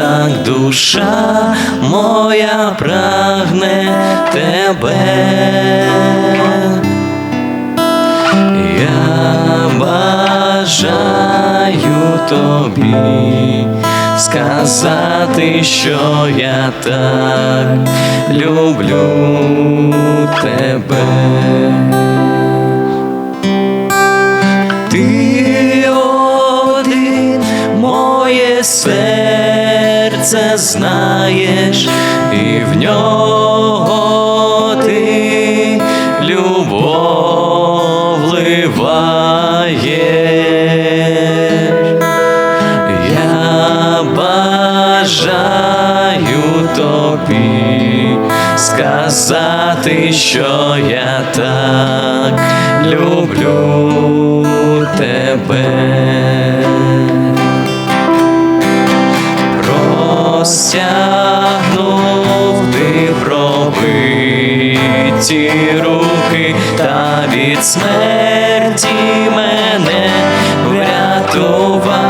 так душа моя прагне тебе. Я бажаю тобі сказати, що я так люблю тебе. Знаєш, і в нього ти любов вливаєш. Я бажаю тобі сказати, що я так люблю тебе. Розтягнув ти пробиті руки та від смерті мене врятував,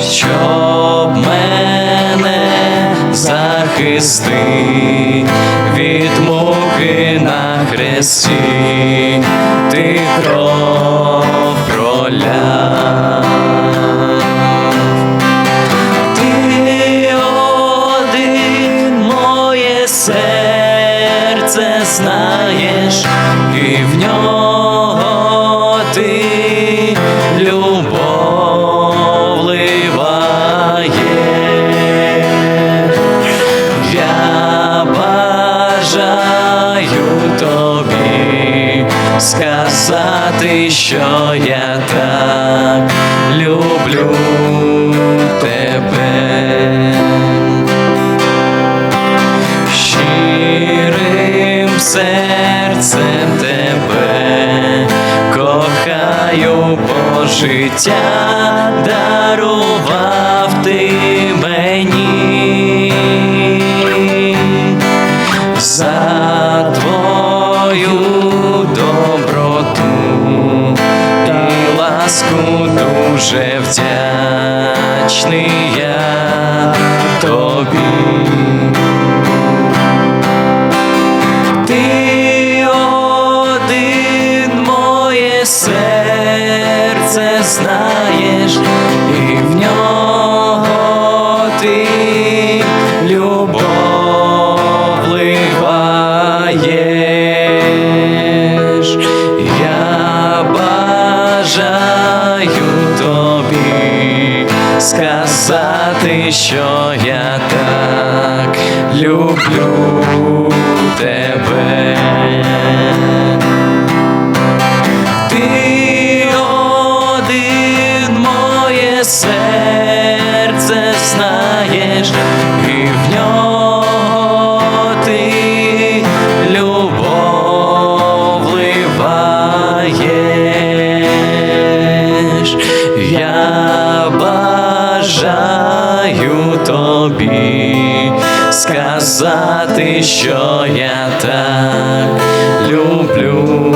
щоб мене захисти від муки на хресті, ти кров сказати, що я так люблю тебе. Щирим серцем тебе кохаю, бо життя дарував ти ласку дуже вдячний я тобі. Ти моє серце знаєш, і в нього ти любов вливаєш. Сказати, що я так люблю тебе. Тобі сказати, що я так люблю